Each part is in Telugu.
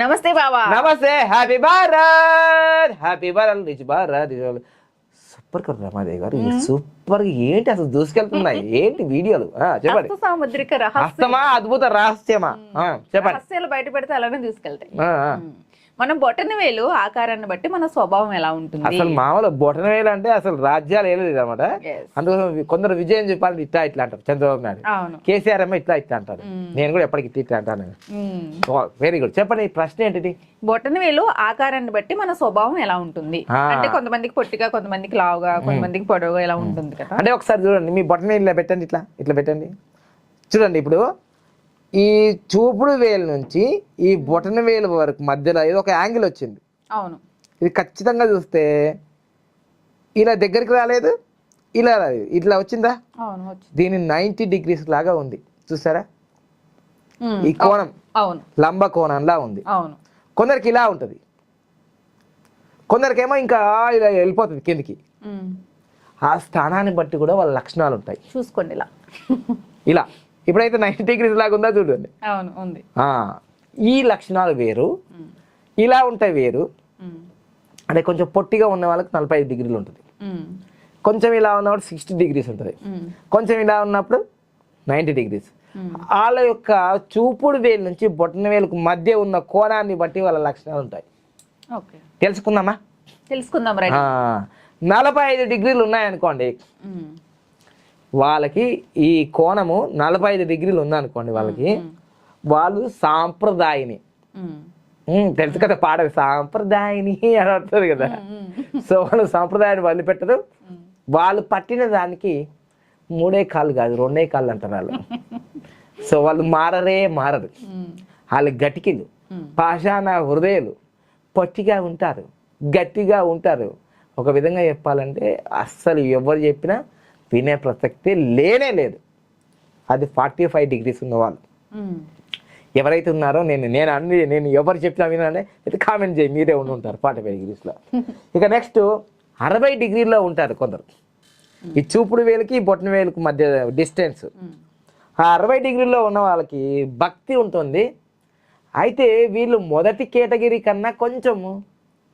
నమస్తే బాబా నమస్తే happy Bharat happy Bharat rich Bharat super కదా రమాదేవి గారు సూపర్ ఏంటి అసలు దూసుకెళ్తున్నాయి? ఏంటి వీడియోలు? ఆ, చెప్పండి. సాముద్రిక రహస్య. హస్తమా అద్భుత రహస్యమా? ఆ, చెప్పండి. రహస్యాలు బయట పెడితే అలానే ఆ. మనం బొటన వేలు ఆకారాన్ని బట్టి మన స్వభావం ఎలా ఉంటుంది? అసలు మామూలు బొటన వేలు అంటే అసలు రాజ్యాలు ఏలేదు అనమాట. అందుకోసం కొందరు విజయం చెప్పాలంటే ఇట్లా ఇట్లా అంటారు చంద్రబాబు నాయుడు. కేసీఆర్ ఏమో ఇట్లా ఇట్లా అంటారు. నేను కూడా ఎప్పటికి ఇట్లా ఇట్లా అంటాను. వెరీ గుడ్ చెప్పండి ప్రశ్న ఏంటిది? బొటన వేలు ఆకారాన్ని బట్టి మన స్వభావం ఎలా ఉంటుంది. అంటే కొంతమందికి పొట్టిగా కొంతమందికి లావుగా కొంతమందికి పొడవుగా ఎలా ఉంటుంది కదా? అంటే ఒకసారి చూడండి మీ బొటన వేలు ఇలా పెట్టండి ఇట్లా. ఇట్లా పెట్టండి. చూడండి ఇప్పుడు ఈ చూపుడు వేలు నుంచి ఈ బొటన వేలు వరకు మధ్యలో ఏదో ఒక యాంగిల్ వచ్చింది. అవును. ఇది ఖచ్చితంగా చూస్తే ఇలా దగ్గరికి రాలేదు ఇలా రాలేదు. ఇట్లా వచ్చిందా. దీని నైంటీ డిగ్రీస్ లాగా ఉంది. చూసారా. ఈ కోణం అవును. లంబ కోణంలా ఉంది. అవును. కొందరికి ఇలా ఉంటుంది. కొందరికేమో ఇంకా ఇలా వెళ్ళిపోతుంది కిందికి. ఆ స్థానాన్ని బట్టి కూడా వాళ్ళ లక్షణాలు ఉంటాయి చూసుకోండి ఇలా. ఇలా. ఇప్పుడైతే నైంటీ డిగ్రీస్ లాగా ఉందా చూడండి అవును ఉంది ఈ లక్షణాలు వేరు. ఇలా ఉంటాయి వేరు. అంటే కొంచెం పొట్టిగా ఉన్న వాళ్ళకి నలభై ఐదు డిగ్రీలు ఉంటుంది. కొంచెం ఇలా ఉన్నప్పుడు సిక్స్టీ డిగ్రీస్ ఉంటుంది. కొంచెం ఇలా ఉన్నప్పుడు నైంటీ డిగ్రీస్ వాళ్ళ యొక్క చూపుడు వేలు నుంచి బొట్టన వేలుకు మధ్య ఉన్న కోణాన్ని బట్టి వాళ్ళ లక్షణాలు ఉంటాయి తెలుసుకుందామా తెలుసుకుందాం నలభై ఐదు డిగ్రీలు ఉన్నాయనుకోండి. వాళ్ళకి ఈ కోణము నలభై ఐదు డిగ్రీలు ఉందనుకోండి వాళ్ళకి వాళ్ళు సాంప్రదాయని. తెలుసు కదా పాట సాంప్రదాయని అని అంటుంది కదా. సో వాళ్ళు సాంప్రదాయాన్ని వదిలిపెట్టరు. వాళ్ళు పట్టిన దానికి మూడే కాళ్ళు కాదు రెండే కాళ్ళు అంటారు వాళ్ళు. సో వాళ్ళు మారరే మారరు. వాళ్ళు గటికిలు. పాషాణ హృదయాలు పొట్టిగా ఉంటారు గట్టిగా ఉంటారు. ఒక విధంగా చెప్పాలంటే అస్సలు ఎవరు చెప్పినా వినే ప్రసక్తి లేనే లేదు. అది ఫార్టీ ఫైవ్ డిగ్రీస్ ఉన్నవాళ్ళు మ్మ్. ఎవరైతే ఉన్నారో నేను నేను అన్ని నేను ఎవరు చెప్పినా వినానే అయితే కామెంట్ చేయి మీరే ఉండి ఉంటారు ఫార్టీ ఫైవ్ డిగ్రీస్లో. ఇక నెక్స్ట్ అరవై డిగ్రీలో ఉంటారు కొందరు. ఈ చూపుడు వేలుకి బొట్టన వేలుకి మధ్య డిస్టెన్స్. ఆ అరవై డిగ్రీలో ఉన్న వాళ్ళకి భక్తి ఉంటుంది. అయితే వీళ్ళు మొదటి కేటగిరీ కన్నా కొంచెం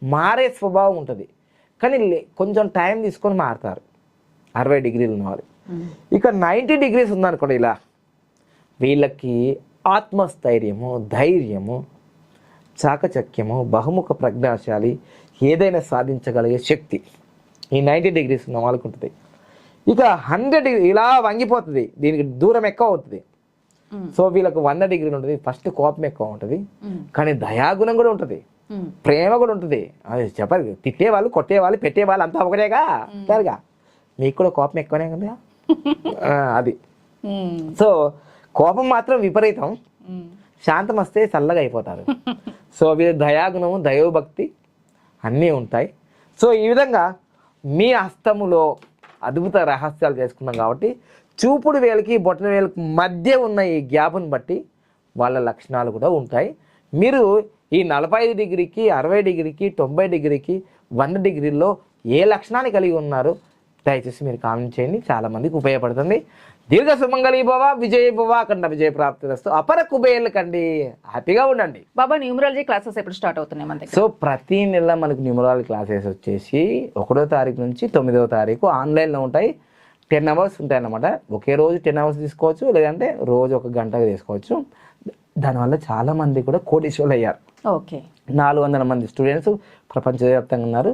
మారే స్వభావం ఉంటుంది. కానీ లే- కొంచెం టైం తీసుకొని మారుతారు. అరవై డిగ్రీలు ఉన్న వాళ్ళు మ్మ్. ఇక నైంటీ డిగ్రీస్ ఉందనుకోండి ఇలా. వీళ్ళకి ఆత్మస్థైర్యము ధైర్యము చాకచక్యము బహుముఖ ప్రజ్ఞాశాలి ఏదైనా సాధించగలిగే శక్తి ఈ నైంటీ డిగ్రీస్ ఉన్న వాళ్ళకు ఉంటుంది. ఇక హండ్రెడ్ డిగ్రీ ఇలా వంగిపోతుంది. దీనికి దూరం ఎక్కువ అవుతుంది. సో వీళ్ళకు వంద డిగ్రీలు ఉంటుంది. ఫస్ట్ కోపం ఎక్కువ ఉంటుంది. కానీ దయాగుణం కూడా ఉంటుంది. ప్రేమ కూడా ఉంటుంది. అది చెప్పదు తిట్టేవాళ్ళు కొట్టేవాళ్ళు పెట్టేవాళ్ళు అంతా ఒకటేగా. సరిగా మీకు కూడా కోపం ఎక్కువనే కదా అది. సో కోపం మాత్రం విపరీతం. శాంతం వస్తే చల్లగా అయిపోతారు. సో వీళ్ళ దయాగుణము దైవభక్తి అన్నీ ఉంటాయి. సో ఈ విధంగా మీ హస్తములో అద్భుత రహస్యాలు చేసుకున్నాం కాబట్టి చూపుడు వేలకి బొట్టన వేలకి మధ్య ఉన్న ఈ గ్యాప్ని బట్టి వాళ్ళ లక్షణాలు కూడా ఉంటాయి. మీరు ఈ నలభై ఐదు డిగ్రీకి అరవై డిగ్రీకి తొంభై డిగ్రీకి వంద డిగ్రీల్లో ఏ లక్షణాన్ని కలిగి ఉన్నారు? దయచేసి మీరు కామెంట్ చేయండి. చాలా మందికి ఉపయోగపడుతుంది. దీర్ఘ సుమంగళి భవ విజయ భవ అఖండ విజయ ప్రాప్తి వస్తూ అపర కుబేర్లు కండి. హ్యాపీగా ఉండండి. బాబా న్యూమరాలజీ క్లాసెస్ ఎప్పుడు స్టార్ట్ అవుతున్నాయి మన సో ప్రతి నెల మనకు న్యూమరాల్ క్లాసెస్ వచ్చేసి ఒకటో తారీఖు నుంచి తొమ్మిదవ తారీఖు ఆన్లైన్లో ఉంటాయి. టెన్ అవర్స్ ఉంటాయి అన్నమాట ఒకే రోజు టెన్ అవర్స్ తీసుకోవచ్చు లేదంటే రోజు ఒక గంటగా తీసుకోవచ్చు. దానివల్ల చాలా మంది కూడా కోటీశ్వరులు అయ్యారు ఓకే. నాలుగు వందల మంది స్టూడెంట్స్ ప్రపంచవ్యాప్తంగా ఉన్నారు.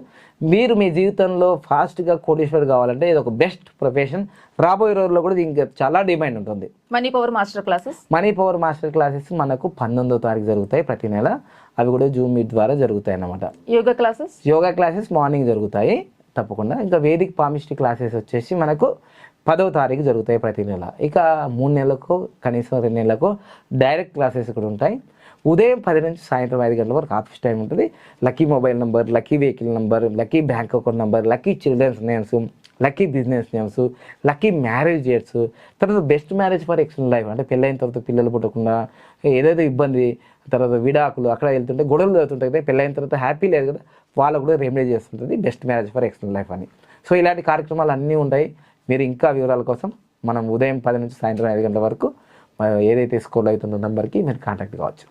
మీరు మీ జీవితంలో ఫాస్ట్గా కోటీశ్వర్ కావాలంటే ఇది ఒక బెస్ట్ ప్రొఫెషన్. రాబోయే రోజుల్లో కూడా దీనికి చాలా డిమాండ్ ఉంటుంది. Money power master classes? Money power master classes మనకు పంతొమ్మిదో తారీఖు జరుగుతాయి ప్రతి నెల. అవి కూడా జూమ్ మీట్ ద్వారా జరుగుతాయి అన్నమాట yoga classes? Yoga classes morning జరుగుతాయి. తప్పకుండా. ఇంకా వేదిక్ పామిస్ట్రీ క్లాసెస్ వచ్చేసి మనకు పదవ తారీఖు జరుగుతాయి ప్రతి నెల. ఇక మూడు నెలలకు కనీసం రెండు నెలలకు డైరెక్ట్ క్లాసెస్ కూడా ఉంటాయి. ఉదయం పది నుంచి సాయంత్రం ఐదు గంటల వరకు ఆఫీస్ టైం ఉంటుంది. Lucky mobile number lucky vehicle number lucky bank account number lucky children's names lucky business names lucky marriage years తర్వాత best marriage for external life. అంటే పెళ్ళైన తర్వాత పిల్లలు పుట్టకుండా ఏదైతే ఇబ్బంది తర్వాత విడాకులు అక్కడ వెళ్తుంటే గొడవలు జరుగుతుంటాయి కదా పెళ్ళైన తర్వాత హ్యాపీ లేదు కదా వాళ్ళకు కూడా రెమెడీ చేస్తుంటుంది best marriage for external life అని. సో ఇలాంటి కార్యక్రమాలు అన్నీ ఉంటాయి. మీరు ఇంకా వివరాల కోసం మనం ఉదయం పది నుంచి సాయంత్రం ఐదు గంటల వరకు ఏదైతే స్కూల్ అవుతుందో నెంబర్కి మీరు కాంటాక్ట్ కావచ్చు.